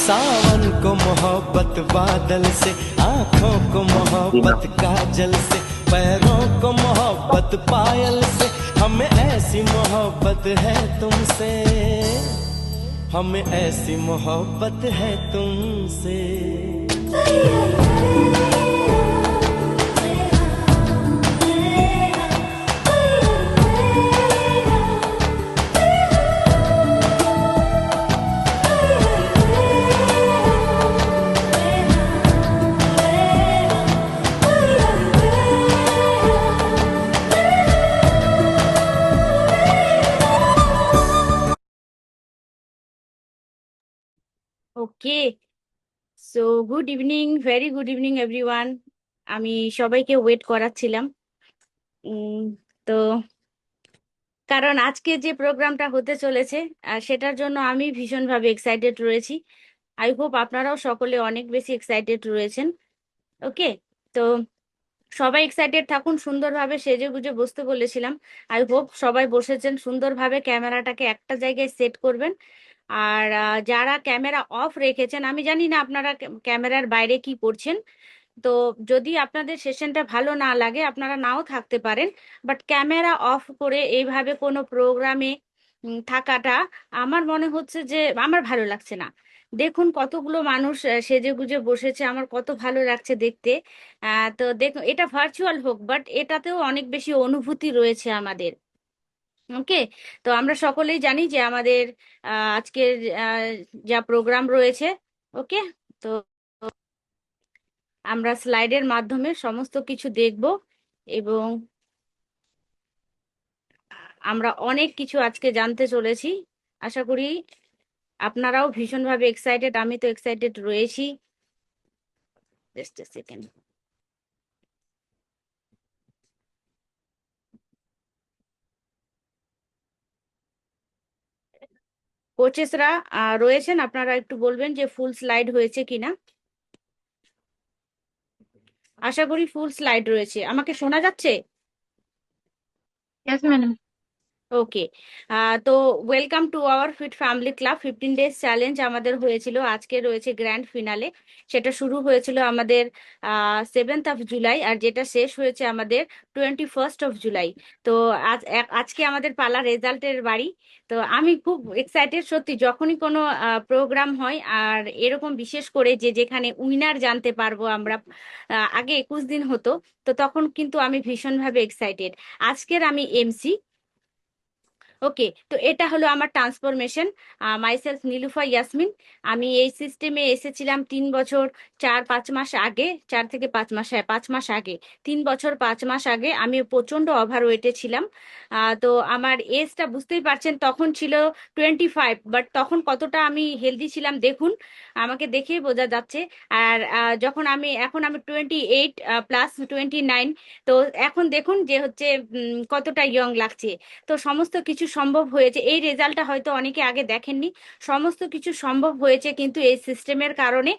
सावन को मोहब्बत बादल से, आँखों को मोहब्बत काजल से, पैरों को मोहब्बत पायल से, हमें ऐसी मोहब्बत है तुमसे, हमें ऐसी मोहब्बत है तुमसे। Okay so good evening very good evening everyone আমি সবাইকে ওয়েট করাচ্ছিলাম। তো, কারণ আজকে যে প্রোগ্রামটা হতে চলেছে সেটার জন্য আমি ভীষণভাবে এক্সাইটেড রয়েছি। আই হোপ আপনারাও সকলে অনেক বেশি এক্সাইটেড রয়েছেন। ওকে তো, সবাই এক্সাইটেড থাকুন, সুন্দরভাবে সেজে গুজে বসতে বলেছিলাম। আই হোপ সবাই বসেছেন, সুন্দরভাবে ক্যামেরাটাকে একটা জায়গায় সেট করবেন। আর যারা ক্যামেরা অফ রেখেছেন, আমি জানি না আপনারা ক্যামেরার বাইরে কি করছেন। তো যদি আপনাদের সেশনটা ভালো না লাগে, আপনারা নাও থাকতে পারেন। বাট ক্যামেরা অফ করে এইভাবে কোনো প্রোগ্রামে থাকাটা আমার মনে হচ্ছে যে, আমার ভালো লাগছে না। দেখুন কতগুলো মানুষ সেজে গুজে বসেছে, আমার কত ভালো লাগছে দেখতে। তো দেখুন, এটা ভার্চুয়াল হোক, বাট এটাতেও অনেক বেশি অনুভূতি রয়েছে আমাদের। ওকে? তো আমরা সকলেই জানি যে আমাদের আজকের যা প্রোগ্রাম রয়েছে, ওকে? তো আমরা স্লাইডের মাধ্যমে সমস্ত কিছু দেখব এবং আমরা অনেক কিছু আজকে জানতে চলেছি। আশা করি আপনারাও ভীষণভাবে এক্সাইটেড আমি তো এক্সাইটেড রয়েছি। জাস্ট সেকেন্ড কোচেসরা রয়েছেন। আপনারা একটু বলবেন যে ফুল স্লাইড হয়েছে কিনা? আশা করি ফুল স্লাইড রয়েছে। আমাকে শোনা যাচ্ছে? Madam. ওকে তো welcome to our fit family club fifteen days challenge আমাদের হয়েছিল। আজকে রয়েছে গ্র্যান্ড ফিনালে সেটা শুরু হয়েছিল আমাদের সেভেন্থ অফ জুলাই আর যেটা শেষ হয়েছে আমাদের টোয়েন্টি ফার্স্ট অফ জুলাই তো আজ আজকে আমাদের পালা রেজাল্টের বাড়ি। তো আমি খুব এক্সাইটেড সত্যি, যখনই কোনো প্রোগ্রাম হয় আর এরকম বিশেষ করে যে যেখানে উইনার জানতে পারব আমরা আগে একুশ দিন হতো, তো তখন কিন্তু আমি ভীষণভাবে এক্সাইটেড আজকের আমি এমসি ওকে তো এটা হলো আমার ট্রান্সফরমেশন মাইসেলফ নীলুফা ইয়াসমিন আমি এই সিস্টেমে এসেছিলাম তিন বছর, চার, পাঁচ মাস আগে, চার থেকে পাঁচ মাস হ্যাঁ পাঁচ মাস আগে। তিন বছর, পাঁচ মাস আগে আমি প্রচণ্ড ওভার ওয়েটে ছিলাম। তো আমার এজটা বুঝতেই পারছেন, তখন ছিল টোয়েন্টি ফাইভ বাট তখন কতটা আমি হেলদি ছিলাম দেখুন, আমাকে দেখেই বোঝা যাচ্ছে। আর যখন আমি, এখন আমি twenty eight plus twenty nine তো এখন দেখুন যে হচ্ছে কতটা ইয়ং লাগছে। তো সমস্ত কিছু সম্ভব হয়েছে। এই রেজাল্টটা হয়তো অনেকে আগে দেখেননি। সমস্ত কিছু সম্ভব হয়েছে কিন্তু এই সিস্টেমের কারণে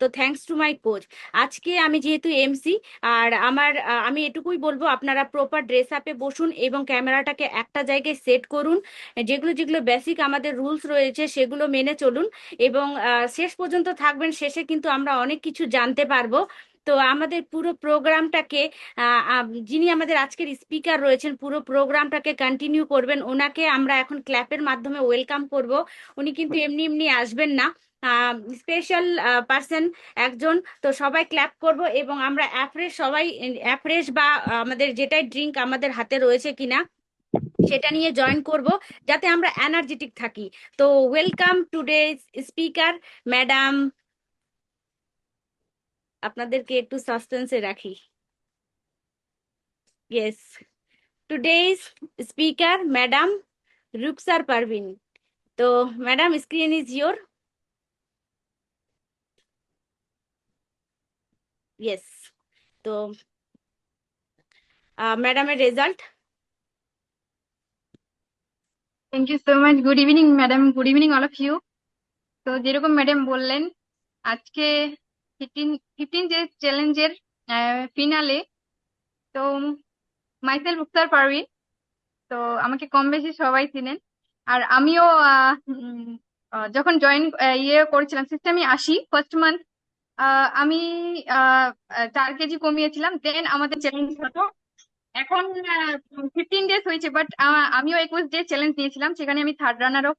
তো থ্যাঙ্কস টু মাই কোচ আজকে আমি যেহেতু এমসি আর আমার আমি এটুকুই বলব, আপনারা প্রপার ড্রেস আপে বসুন এবং ক্যামেরাটাকে একটা জায়গায় সেট করুন। যেগুলো যেগুলো বেসিক আমাদের রুলস রয়েছে সেগুলো মেনে চলুন এবং শেষ পর্যন্ত থাকবেন, শেষে কিন্তু আমরা অনেক কিছু জানতে পারব। তো আমাদের পুরো প্রোগ্রামটাকে যিনি আমাদের আজকের স্পিকার রয়েছেন, পুরো প্রোগ্রামটাকে কন্টিনিউ করবেন। ওনাকে আমরা এখন ক্ল্যাপের মাধ্যমে ওয়েলকাম করব। উনি কিন্তু এমনি এমনি আসবেন না। স্পেশাল পার্সন একজন। তো সবাই ক্ল্যাপ করব এবং আমরা অ্যাফ্রেশ সবাই অ্যাফ্রেশ বা আমাদের যেটাই ড্রিঙ্ক আমাদের হাতে রয়েছে কিনা, সেটা নিয়ে জয়েন করব যাতে আমরা এনার্জেটিক থাকি। তো ওয়েলকাম টুডে স্পিকার ম্যাডাম আপনাদেরকে একটু সাসপেন্সে রাখি yes today's speaker madam Ruksar Parvin তো madam screen is your yes তো ম্যাডামের result Thank you so much. Good evening, madam. Good evening, all of you. তো যেরকম ম্যাডাম বললেন আজকে ফিফটিন ফিফটিন যে চ্যালেঞ্জের ফিনালে তো মাইসেল মুক্তার পারভিন, তো আমাকে কম বেশি সবাই চিনেন। আর আমিও যখন জয়েন ইয়ে করেছিলাম সিস্টেমে আসি ফার্স্ট মান্থ আমি চার কেজি কমিয়েছিলাম দেন আমাদের চ্যালেঞ্জ হতো। এখন ফিফটিন ডেজ হয়েছে বাট আমিও একুশ ডে চ্যালেঞ্জ নিয়েছিলাম, সেখানে আমি থার্ড রানার আপ